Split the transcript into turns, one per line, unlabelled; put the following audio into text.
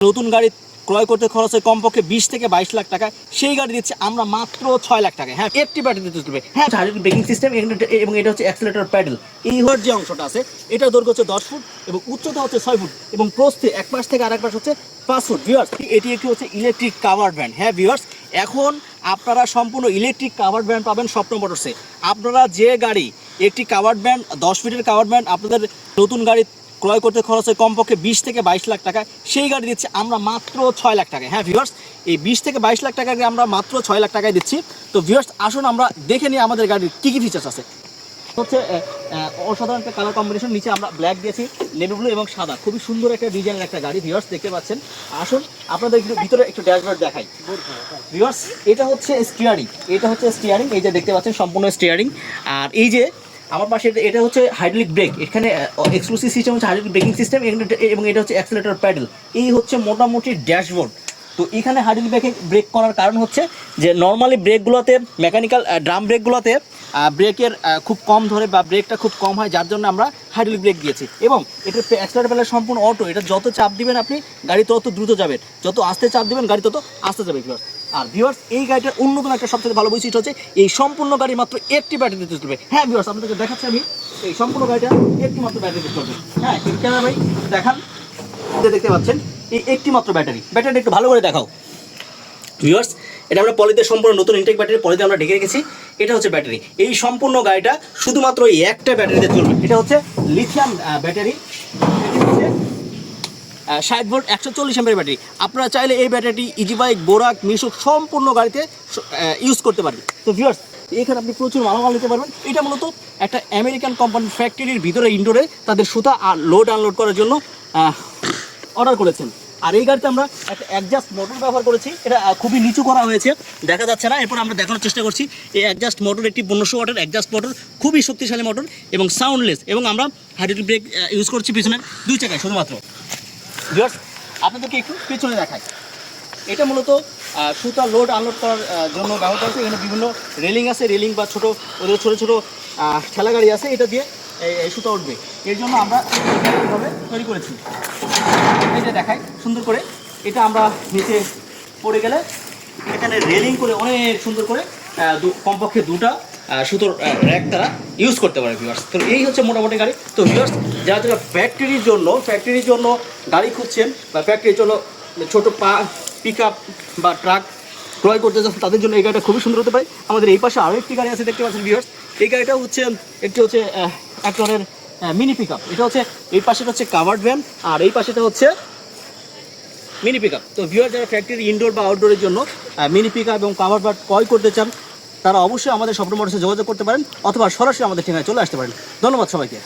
নতুন গাড়ি ক্রয় করতে খরচ হয় কমপক্ষে বিশ থেকে বাইশ লাখ টাকা। সেই গাড়ি দিচ্ছে আমরা মাত্র ছয় লাখ টাকা হ্যাঁ একটি ব্যাটারি দিতে চলবে হ্যাঁ হাইড্রোলিক ব্রেকিং সিস্টেম এবং এটা হচ্ছে অ্যাক্সিলেটর প্যাডেল এই হওয়ার যে অংশটা আছে এটা দৈর্ঘ্য হচ্ছে দশ ফুট এবং উচ্চতা হচ্ছে ছয় ফুট এবং প্রস্থে এক পাশ থেকে আরেক পাশ হচ্ছে পাঁচ ফুট। ভিউয়ার্স এটি একটি হচ্ছে ইলেকট্রিক কাভার ব্যান্ড হ্যাঁ ভিউয়ার্স এখন আপনারা সম্পূর্ণ ইলেকট্রিক কাভার ব্যান্ড পাবেন স্বপ্ন মোটরসে। আপনারা যে গাড়ি একটি কাভার ব্যান্ড দশ ফিটের কাভার ব্যান্ড আপনাদের নতুন গাড়ি ক্রয় করতে খরচ হয় কমপক্ষে বিশ থেকে বাইশ লাখ টাকা। সেই গাড়ি দিচ্ছি আমরা মাত্র ছয় লাখ টাকায়। হ্যাঁ ভিউয়ার্স এই বিশ থেকে বাইশ লাখ টাকা আমরা মাত্র ছয় লাখ টাকায় দিচ্ছি। তো ভিউয়ার্স আসুন আমরা দেখে নিই আমাদের গাড়ির কী কী ফিচার্স আছে। হচ্ছে অসাধারণ একটা কালার কম্বিনেশন নিচে আমরা ব্ল্যাক দিয়েছি নেভি ব্লু এবং সাদা। খুবই সুন্দর একটা ডিজাইনের একটা গাড়ি ভিউয়ার্স দেখতে পাচ্ছেন। আসুন, আপনাদের একটু ভিতরে একটু ড্যাশবোর্ড দেখাই। ভিউয়ার্স এটা হচ্ছে স্টিয়ারিং এটা হচ্ছে স্টিয়ারিং এই যে দেখতে পাচ্ছেন, সম্পূর্ণ স্টিয়ারিং আর এই যে আমার পাশে এটা- হচ্ছে হাইড্রোলিক ব্রেক এখানে এক্সক্লুসিভ সিস্টেম হচ্ছে হাইড্রোলিক ব্রেকিং সিস্টেম এবং এটা হচ্ছে অ্যাক্সিলেটর প্যাডেল এই হচ্ছে মোটামুটি ড্যাশবোর্ড তো এখানে হাইড্রোলিক ব্রেকে ব্রেক করার কারণ হচ্ছে যে নর্মালি ব্রেকগুলোতে মেকানিক্যাল ড্রাম ব্রেকগুলোতে ব্রেকের খুব কম ধরে বা ব্রেকটা খুব কম হয়, যার জন্য আমরা হাইড্রোলিক ব্রেক দিয়েছি। এবং এটা অ্যাক্সিলেটর প্যাডেল সম্পূর্ণ অটো এটা যত চাপ দিবেন আপনি, গাড়ি তত দ্রুত যাবেন যত আস্তে চাপ দিবেন, গাড়ি তত আস্তে যাবে ভিউয়ার্স আর ভিউয়ার্স এই গাড়িটার অন্যতম একটা সবথেকে ভালো বৈশিষ্ট্য হচ্ছে, এই সম্পূর্ণ গাড়ি মাত্র একটি ব্যাটারি দিতে চলবে। হ্যাঁ ভিউয়ার্স আপনাদেরকে দেখাচ্ছি আমি, এই সম্পূর্ণ গাড়িটা একটি মাত্র ব্যাটারি দিতে চলবে। হ্যাঁ ক্যামেরা ভাই, দেখান। দেখতে পাচ্ছেন এই একটি মাত্র ব্যাটারি। ব্যাটারি একটু ভালো করে দেখাও। ভিউয়ার্স এটা আমরা পলিতে সম্পূর্ণ নতুন ইনটেক ব্যাটারি পলিতে আমরা ঢেকে রেখেছি। এটা হচ্ছে ব্যাটারি। এই সম্পূর্ণ গাড়িটা শুধুমাত্র এই একটা ব্যাটারিতে চলবে। এটা হচ্ছে লিথিয়াম ব্যাটারি। ষাট ভোল্ট একশো চল্লিশ এমপের ব্যাটারি। আপনারা চাইলে এই ব্যাটারিটি ইজি বাইক বোরাক মিশুক সম্পূর্ণ গাড়িতে ইউজ করতে পারবেন। তো ভিউয়ার্স এখানে আপনি প্রচুর মালামাল নিতে পারবেন। এটা মূলত একটা আমেরিকান কোম্পানির ফ্যাক্টরির ভিতরে ইনডোরে তাদের সুতা লোড আনলোড করার জন্য অর্ডার করেছেন। আর এই গাড়িতে আমরা একটা অ্যাডজাস্ট মোটর ব্যবহার করেছি। এটা খুবই নিচু করা হয়েছে। দেখা যাচ্ছে না। এরপর আমরা দেখানোর চেষ্টা করছি। এই অ্যাডজাস্ট মোটর একটি পনেরোশো ওয়াটের অ্যাডজাস্ট মোটর খুবই শক্তিশালী মোটর এবং সাউন্ডলেস এবং আমরা হাইড্রোলিক ব্রেক ইউজ করছি পিছনের দুই চাকায় শুধুমাত্র। ভিউয়ার্স আপনাদেরকে একটু পেছনে দেখাই। এটা মূলত সুতা লোড আনলোড করার জন্য ব্যবহার করা হচ্ছে এখানে বিভিন্ন রেলিং আছে। রেলিং বা ছোটো, ওদের ছোটো ছোটো ঠেলা গাড়ি আছে। এটা দিয়ে সুতা উঠবে। এর জন্য আমরা তৈরি করেছি? এই যে দেখাই, সুন্দর করে। এটা আমরা নিচে পড়ে গেলে এখানে রেলিং করে অনেক সুন্দর করে কমপক্ষে দুটা সুতোর র্যাক তারা ইউজ করতে পারে ভিউয়ার্স তো এই হচ্ছে মোটামুটি গাড়ি। তো ভিউয়ার্স যারা যারা ফ্যাক্টরির জন্য ফ্যাক্টরির জন্য গাড়ি খুঁজছেন বা ফ্যাক্টরির জন্য ছোট পা পিক বা ট্রাক ক্রয় করতে যাচ্ছেন তাদের জন্য এই গাড়িটা খুবই সুন্দর হতে পারে। আমাদের এই পাশে আরও একটি গাড়ি আছে, দেখতে পাচ্ছেন ভিউয়ার্স এই গাড়িটা হচ্ছে, একটি হচ্ছে এক ধরনের মিনি পিক এটা হচ্ছে, এই পাশেটা হচ্ছে কাভার্ড ভ্যান আর এই পাশেটা হচ্ছে মিনি পিক তো ভিউয়ার যারা ফ্যাক্টরি ইনডোর বা আউটডোরের জন্য মিনি পিক এবং কাভার ভ্যান ক্রয় করতে চান, তারা অবশ্যই আমাদের স্বপ্ন মোটরসে যোগাযোগ করতে পারেন, অথবা সরাসরি আমাদের ঠিকানায় চলে আসতে পারেন। ধন্যবাদ সবাইকে।